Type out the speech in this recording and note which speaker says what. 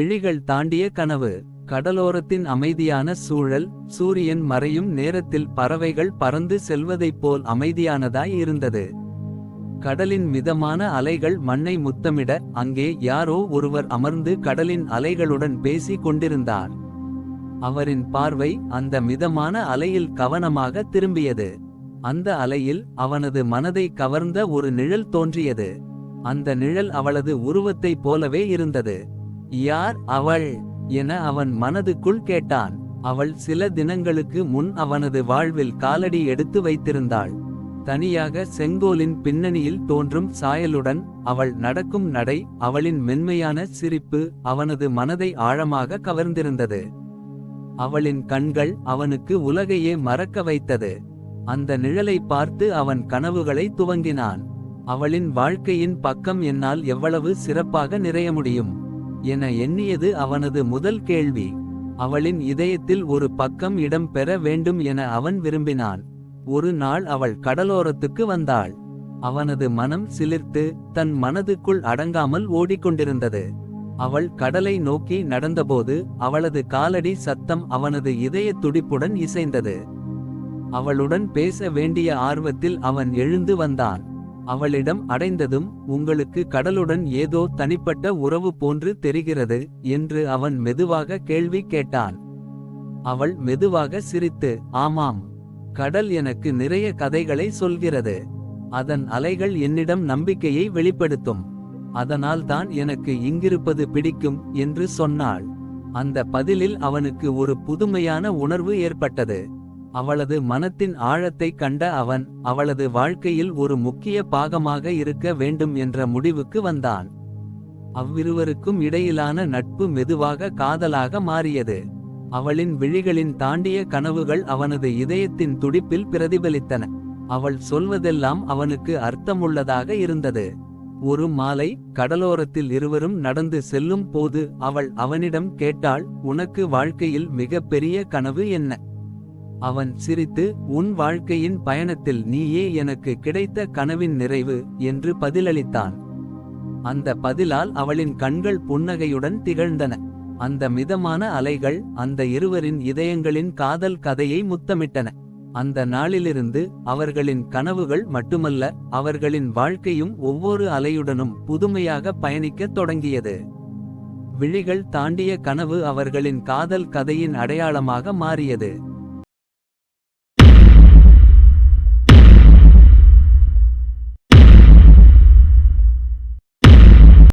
Speaker 1: விழிகள் தாண்டிய கனவு. கடலோரத்தின் அமைதியான சூழல் சூரியன் மறையும் நேரத்தில் பறவைகள் பறந்து செல்வதைப் போல் அமைதியானதாய் இருந்தது. கடலின் மிதமான அலைகள் மண்ணை முத்தமிட அங்கே யாரோ ஒருவர் அமர்ந்து கடலின் அலைகளுடன் பேசிக் கொண்டிருந்தார். அவரின் பார்வை அந்த மிதமான அலையில் கவனமாக திரும்பியது. அந்த அலையில் அவனது மனதை கவர்ந்த ஒரு நிழல் தோன்றியது. அந்த நிழல் அவளது உருவத்தைப் போலவே இருந்தது. யார் அவள்? என அவன் மனதுக்குள் கேட்டான். அவள் சில தினங்களுக்கு முன் அவனது வாழ்வில் காலடி எடுத்து வைத்திருந்தாள். தனியாக செங்கோலின் பின்னணியில் தோன்றும் சாயலுடன் அவள் நடக்கும் நடை அவளின் மென்மையான சிரிப்பு அவனது மனதை ஆழமாக கவர்ந்திருந்தது. அவளின் கண்கள் அவனுக்கு உலகையே மறக்க வைத்தது. அந்த நிழலை பார்த்து அவன் கனவுகளை துவங்கினான். அவளின் வாழ்க்கையின் பக்கம் என்னால் எவ்வளவு சிறப்பாக நிறைய முடியும். என எண்ணியது அவனது முதல் கேள்வி. அவளின் இதயத்தில் ஒரு பக்கம் இடம் பெற வேண்டும் என அவன் விரும்பினான். ஒரு நாள் அவள் கடலோரத்துக்கு வந்தாள். அவனது மனம் சிலிர்த்து தன் மனதுக்குள் அடங்காமல் ஓடிக்கொண்டிருந்தது. அவள் கடலை நோக்கி நடந்தபோது அவளது காலடி சத்தம் அவனது இதய துடிப்புடன் இசைந்தது. அவளுடன் பேச வேண்டிய ஆர்வத்தில் அவன் எழுந்து வந்தான். அவளிடம் அடைந்ததும் உங்களுக்கு கடலுடன் ஏதோ தனிப்பட்ட உறவு போன்று தெரிகிறது என்று அவன் மெதுவாக கேள்வி கேட்டான். அவள் மெதுவாக சிரித்து ஆமாம் கடல் எனக்கு நிறைய கதைகளை சொல்கிறது. அதன் அலைகள் என்னிடம் நம்பிக்கையை வெளிப்படுத்தும். அதனால்தான் எனக்கு இங்கிருப்பது பிடிக்கும் என்று சொன்னாள். அந்த பதிலில் அவனுக்கு ஒரு புதுமையான உணர்வு ஏற்பட்டது. அவளது மனத்தின் ஆழத்தைக் கண்ட அவன் அவளது வாழ்க்கையில் ஒரு முக்கிய பாகமாக இருக்க வேண்டும் என்ற முடிவுக்கு வந்தான். அவ்விருவருக்கும் இடையிலான நட்பு மெதுவாக காதலாக மாறியது. அவளின் விழிகளின் தாண்டிய கனவுகள் அவனது இதயத்தின் துடிப்பில் பிரதிபலித்தன. அவள் சொல்வதெல்லாம் அவனுக்கு அர்த்தமுள்ளதாக இருந்தது. ஒரு மாலை கடலோரத்தில் இருவரும் நடந்து செல்லும் போது அவள் அவனிடம் கேட்டாள் உனக்கு வாழ்க்கையில் மிக பெரிய கனவு என்ன? அவன் சிரித்து உன் வாழ்க்கையின் பயணத்தில் நீயே எனக்கு கிடைத்த கனவின் நிறைவு என்று பதிலளித்தான். அந்த பதிலால் அவளின் கண்கள் புன்னகையுடன் திகழ்ந்தன. அந்த மிதமான அலைகள் அந்த இருவரின் இதயங்களின் காதல் கதையை முத்தமிட்டன. அந்த நாளிலிருந்து அவர்களின் கனவுகள் மட்டுமல்ல அவர்களின் வாழ்க்கையும் ஒவ்வொரு அலையுடனும் புதுமையாக பயணிக்கத் தொடங்கியது. விழிகள் தாண்டிய கனவு அவர்களின் காதல் கதையின் அடையாளமாக மாறியது.